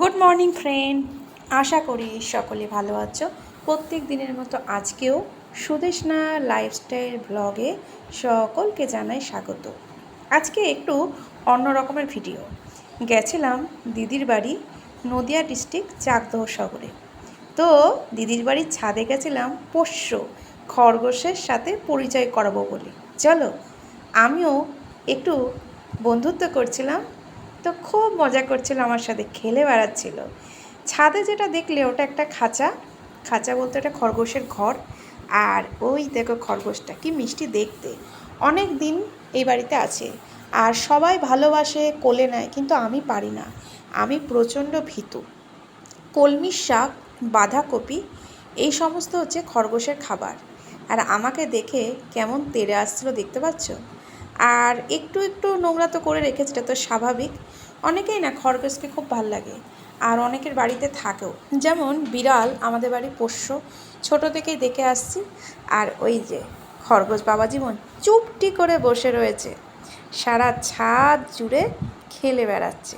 Good morning friend আশা করি সকলে ভালো আছো। প্রত্যেক দিনের মতো আজকেও সুদেশনা লাইফস্টাইল ব্লগে সকলকে জানাই স্বাগত। আজকে একটু অন্য রকমের ভিডিও গেছিলাম দিদির বাড়ি নদিয়া ডিস্ট্রিক্ট চাকদহ শহরে। তো দিদির বাড়ির ছাদে গেছিলাম পোষ্য খরগোশের সাথে পরিচয় করাবো বলে। চলো, আমিও একটু বন্ধুত্ব করছিলাম তো খুব মজা করছিল আমার সাথে, খেলে বেড়াচ্ছিল। ছাদে যেটা দেখলে ওটা একটা খাঁচা। খাঁচা বলতে ওটা খরগোশের ঘর। আর ওই দেখো খরগোশটা, কি মিষ্টি দেখতে। অনেক দিন এই বাড়িতে আছে। আর সবাই ভালোবাসে, কোলে নেয়, কিন্তু আমি পারি না। আমি প্রচণ্ড ভীতু। কলমি শাক, বাঁধাকপি, এই সমস্ত হচ্ছে খরগোশের খাবার। আর আমাকে দেখে কেমন তেড়ে আসছিল দেখতে পাচ্ছ? আর একটু একটু নোংরা তো করে রেখেছে, এটা তো স্বাভাবিক। অনেকেই না খরগোশকে খুব ভালো লাগে, আর অনেকের বাড়িতে থাকেও। যেমন বিড়াল আমাদের বাড়ি পোষ্য, ছোটো থেকেই দেখে আসছি। আর ওই যে খরগোশ বাবা জীবন চুপটি করে বসে রয়েছে, সারা ছাদ জুড়ে খেলে বেড়াচ্ছে।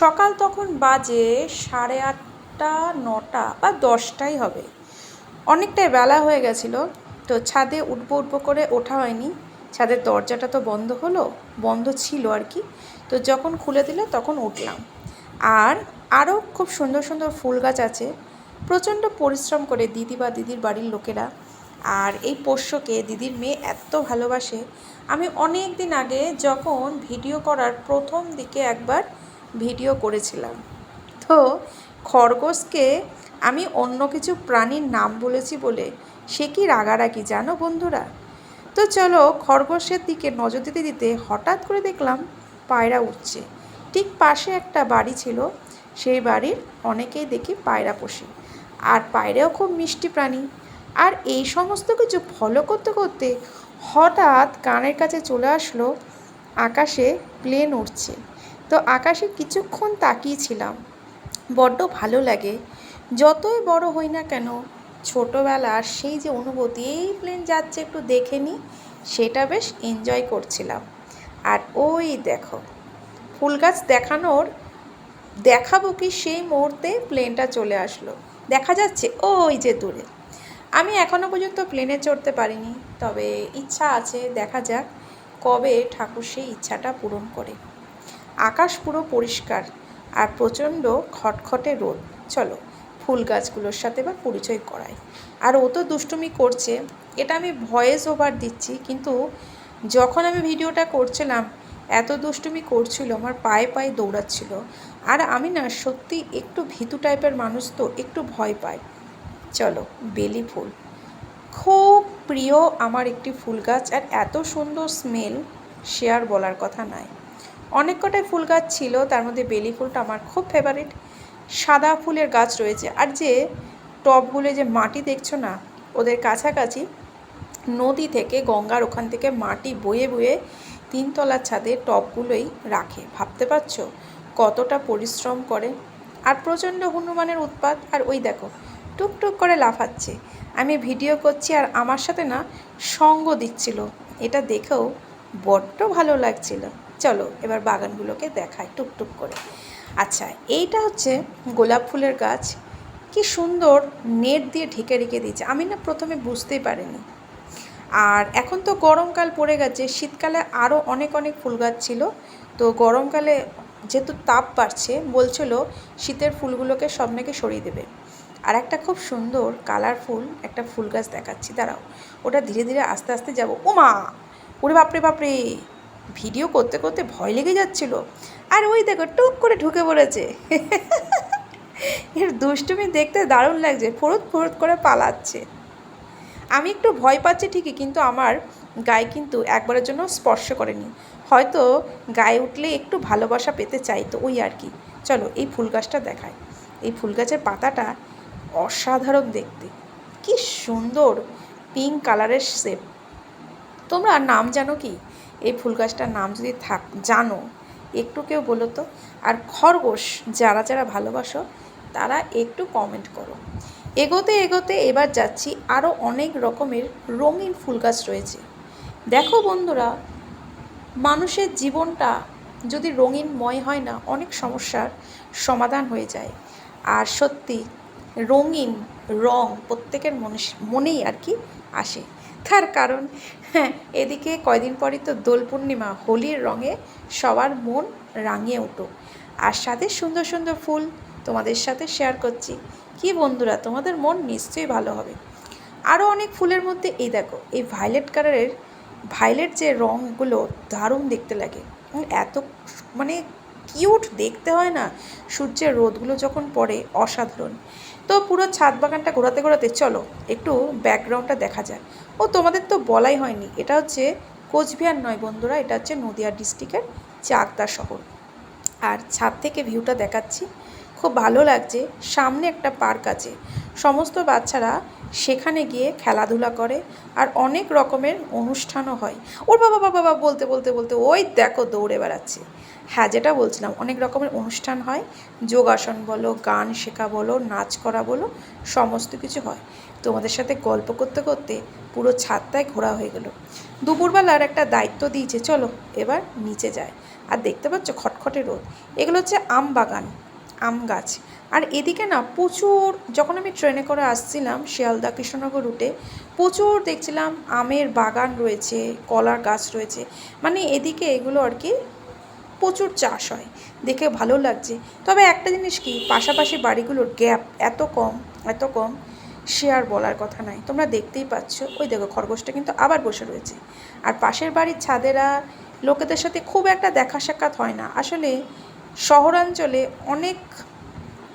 সকাল তখন বাজে সাড়ে আটটা, নটা বা দশটাই হবে। অনেকটাই বেলা হয়ে গেছিল, তো ছাদে উঠবো উঠবো করে ওঠা হয়নি। ছাদের দরজাটা তো বন্ধ হলো, বন্ধ ছিল আর কি। তো যখন খুলে দিল তখন উঠলাম। আর আরও খুব সুন্দর সুন্দর ফুল গাছ আছে। প্রচণ্ড পরিশ্রম করে দিদি বা দিদির বাড়ির লোকেরা আর এই পোষ্যকে দিদির মেয়ে এত ভালোবাসে। আমি অনেক দিন আগে যখন ভিডিও করার প্রথম দিকে একবার ভিডিও করেছিলাম। তো খরগোশকে আমি অন্য কিছু প্রাণীর নাম বলেছি বলে সে কি রাগারাগি জানো বন্ধুরা? তো চলো খরগোশের দিকে নজর দিতে দিতে হঠাৎ করে দেখলাম পায়রা উঠছে ঠিক পাশে একটা বাড়ি ছিল, সেই বাড়ির অনেকেই দেখি পায়রা পোষে। আর পায়রাও খুব মিষ্টি প্রাণী। আর এই সমস্ত কিছু ফলো করতে করতে হঠাৎ কানের কাছে চলে আসলো, আকাশে প্লেন উঠছে তো আকাশে কিছুক্ষণ তাকিয়েছিলাম বড্ড ভালো লাগে। যতই বড় হই না কেন ছোটোবেলার সেই যে অনুভূতি, এই প্লেন যাচ্ছে একটু দেখে নিই সেটা বেশ এনজয় করছিলাম। আর ওই দেখো, ফুল গাছ দেখানোর, দেখাবো কি সেই মুহূর্তে প্লেনটা চলে আসলো। দেখা যাচ্ছে ওই যে দূরে। আমি এখনও পর্যন্ত প্লেনে চড়তে পারিনি, তবে ইচ্ছা আছে, দেখা যাক কবে ঠাকুর সেই ইচ্ছাটা পূরণ করে। আকাশ পুরো পরিষ্কার আর প্রচণ্ড খটখটে রোদ। চলো ফুল গাছগুলোর সাথে বা পরিচয় করায় আর ও তো দুষ্টুমি করছে, এটা আমি ভয়েস ওভার দিচ্ছি, কিন্তু যখন আমি ভিডিওটা করছিলাম, এত দুষ্টুমি করছিল, আমার পায়ে পায়ে দৌড়াচ্ছিল। আর আমি না, সত্যি একটু ভীতু টাইপের মানুষ তো, একটু ভয় পাই। চলো, বেলি ফুল। খুব প্রিয় আমার একটি ফুল গাছ, আর এত সুন্দর স্মেল আর বলার কথা নয় অনেক কটাই ফুল গাছ ছিল, তার মধ্যে বেলি ফুলটা আমার খুব ফেভারিট সাদা ফুলের গাছ রয়েছে। আর যে টবগুলো যে মাটি দেখছ না, ওদের কাছাকাছি নদী থেকে, গঙ্গার ওখান থেকে মাটি বয়ে বয়ে তিনতলার ছাদে টবগুলোই রাখে। ভাবতে পারছ কতটা পরিশ্রম করে? আর প্রচণ্ড হনুমানের উৎপাত। আর ওই দেখো, টুকটুক করে লাফাচ্ছে। আমি ভিডিও করছি আর আমার সাথে না সঙ্গ দিচ্ছিল। এটা দেখেও বড্ড ভালো লাগছিল। চলো এবার বাগানগুলোকে দেখায় টুকটুক করে। আচ্ছা এইটা হচ্ছে গোলাপ ফুলের গাছ। কি সুন্দর নেট দিয়ে ঢেকে রেখে দিয়েছে। আমি না প্রথমে বুঝতেই পারিনি। আর এখন তো গরমকাল পড়ে গেছে, শীতকালে আরও অনেক অনেক ফুল গাছ ছিল। তো গরমকালে যেহেতু তাপ বাড়ছে, বলছিল শীতের ফুলগুলোকে সব নাকি সরিয়ে দেবে। আর একটা খুব সুন্দর কালারফুল একটা ফুল গাছ দেখাচ্ছি, দাঁড়াও। ওটা ধীরে ধীরে আস্তে আস্তে যাব। ও মা ওরে বাপরে বাপরে! ভিডিও করতে করতে ভয় লেগে যাচ্ছিল। আর ওই দেখো, টুক করে ঢুকে পড়েছে। এর দুষ্টুমি দেখতে দারুণ লাগছে, ফুরুত ফুরুত করে পালাচ্ছে। আমি একটু ভয় পাচ্ছি ঠিকই, কিন্তু আমার গায়ে কিন্তু একবারের জন্য স্পর্শ করেনি। হয়তো গায়ে উঠলে একটু ভালোবাসা পেতে চাই তো ওই আর কি। চলো, এই ফুল গাছটা দেখায় এই ফুল গাছের পাতাটা অসাধারণ দেখতে। কি সুন্দর, পিঙ্ক কালারের শেপ। তোমরা নাম জানো কি? এই ফুল গাছটার নাম যদি থাক, জানো, একটু কেউ বলো তো? আর খরগোশ, যারা যারা ভালোবাসো, তারা একটু কমেন্ট করো। এগোতে এগোতে এবার যাচ্ছি আরও অনেক রকমের রঙিন ফুল গাছ রয়েছে। দেখো বন্ধুরা, মানুষের জীবনটা যদি রঙিনময় হয় না, অনেক সমস্যার সমাধান হয়ে যায়। আর সত্যি, রঙিন রং প্রত্যেকের মনে, মনেই আর কি আসে। তার কারণ। হ্যাঁ এদিকে কয়দিন পরই তো দোল পূর্ণিমা, হোলির রঙে সবার মন রাঙিয়ে উঠো আর সাথে সুন্দর সুন্দর ফুল তোমাদের সাথে শেয়ার করছি। কি বন্ধুরা, তোমাদের মন নিশ্চয়ই ভালো হবে। আরও অনেক ফুলের মধ্যে এই দেখো, এই ভায়োলেট কালারের ভায়োলেট যে রঙগুলো দারুণ দেখতে লাগে। এত মানে কিউট দেখতে হয় না। সূর্যের রোদগুলো যখন পড়ে, অসাধারণ। তো পুরো ছাদ বাগানটা ঘোরাতে ঘোরাতে, চলো, একটু ব্যাকগ্রাউন্ডটা দেখা যায় ও, তোমাদের তো বলাই হয়নি, এটা হচ্ছে কোচবিহার নয় বন্ধুরা, এটা হচ্ছে নদিয়া ডিস্ট্রিক্টের চাকদা শহর। আর ছাদ থেকে ভিউটা দেখাচ্ছি, খুব ভালো লাগছে, সামনে একটা পার্ক আছে। সমস্ত বাচ্চারা সেখানে গিয়ে খেলাধুলা করে আর অনেক রকমের অনুষ্ঠানও হয়। ওর বাবা বাবা বাবা বলতে বলতে বলতে ওই দেখো দৌড়ে বেড়াচ্ছে। হ্যাঁ যেটা বলছিলাম, অনেক রকমের অনুষ্ঠান হয়। যোগাসন বলো, গান শেখা বলো, নাচ করা বলো, সমস্ত কিছু হয়। তোমাদের সাথে গল্প করতে করতে পুরো ছাদটায় ঘোরা হয়ে গেল। দুপুরবেলার একটা দায়িত্ব দিয়েছে, চলো এবার নিচে যায় আর দেখতে পাচ্ছ খটখটে রোদ। এগুলো হচ্ছে আম বাগান, আম গাছ। আর এদিকে না, প্রচুর, যখন আমি ট্রেনে করে আসছিলাম শিয়ালদা কৃষ্ণনগর রুটে, প্রচুর দেখছিলাম আমের বাগান রয়েছে, কলার গাছ রয়েছে। মানে এদিকে এগুলো আর কি প্রচুর চাষ হয়। দেখে ভালো লাগছে। তবে একটা জিনিস কি, পাশাপাশি বাড়িগুলোর গ্যাপ এত কম এত কম, সে আর বলার কথা নাই। তোমরা দেখতেই পাচ্ছ, ওই দেখো খরগোশটা কিন্তু আবার বসে রয়েছে। আর পাশের বাড়ির ছাদেরা লোকেদের সাথে খুব একটা দেখা সাক্ষাৎ হয় না। আসলে শহরাঞ্চলে অনেক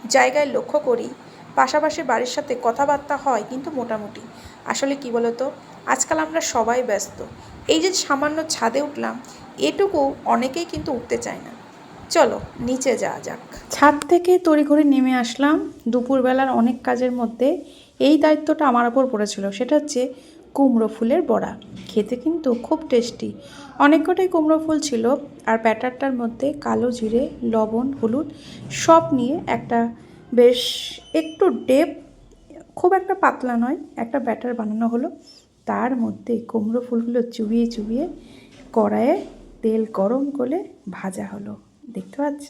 জায়গায় লক্ষ্য করি, পাশাপাশি বাড়ির সাথে কথাবার্তা হয় কিন্তু মোটামুটি। আসলে কি বলতো? আজকাল আমরা সবাই ব্যস্ত। এই যে সামান্য ছাদে উঠলাম, এটুকু অনেকেই কিন্তু উঠতে চায় না। চলো, নিচে যাওয়া যাক। ছাদ থেকে তড়িঘড়ি নেমে আসলাম। দুপুরবেলার অনেক কাজের মধ্যে এই দায়িত্বটা আমার ওপর পড়েছিল। সেটা হচ্ছে কুমড়ো ফুলের বড়া। খেতে কিন্তু খুব টেস্টি অনেক কটাই কুমড়ো ফুল ছিল আর ব্যাটারটার মধ্যে কালো জিরে, লবণ, হলুদ সব নিয়ে একটা বেশ একটু ডেপ খুব একটা পাতলা নয়, একটা ব্যাটার বানানো হলো। তার মধ্যে কুমড়ো ফুলগুলো চুবিয়ে চুবিয়ে কড়াইয়ে তেল গরম করে ভাজা হলো। দেখতে পাচ্ছ?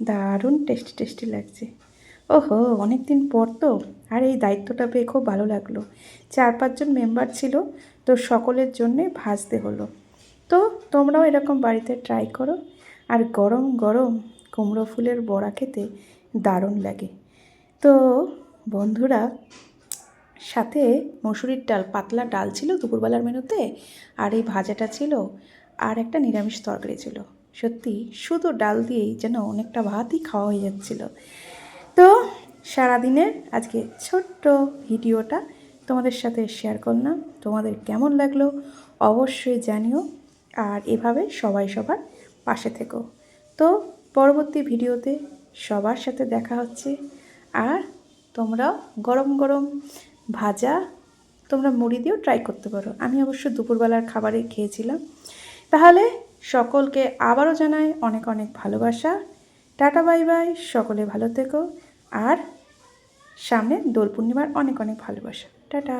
দারুণ টেস্টি টেস্টি লাগছে। ওহো অনেক দিন পর তো। আর, এই দায়িত্বটা পেয়ে খুব ভালো লাগল। চার পাঁচজন মেম্বার ছিল, তো সকলের জন্যে ভাজতে হলো। তো তোমরাও এরকম বাড়িতে ট্রাই করো। আর গরম গরম কুমড়ো ফুলের বড়া খেতে দারুণ লাগে। তো বন্ধুরা, সাথে মসুরির ডাল, পাতলা ডাল ছিল দুপুরবেলার মেনুতে, আর এই ভাজাটা ছিল, আর একটা নিরামিষ তরকারি ছিল। সত্যি, শুধু ডাল দিয়েই যেন অনেকটা ভাতই খাওয়া হয়ে যাচ্ছিল। সারাদিনের আজকে ছোট্ট ভিডিওটা তোমাদের সাথে শেয়ার করলাম। তোমাদের কেমন লাগল অবশ্যই জানিও। আর এভাবে সবাই সবার পাশে থেকো। তো পরবর্তী ভিডিওতে সবার সাথে দেখা হচ্ছে। আর তোমরাও গরম গরম ভাজা তোমরা মুড়ি দিয়েও ট্রাই করতে পারো। আমি অবশ্য দুপুরবেলার খাবারে খেয়েছিলাম। তাহলে সকলকে আবারও জানাই অনেক অনেক ভালোবাসা। Tata, bye bye. সকলে ভালো থেকো। আর সামনে দোল পূর্ণিমার অনেক অনেক ভালোবাসা। টাটা!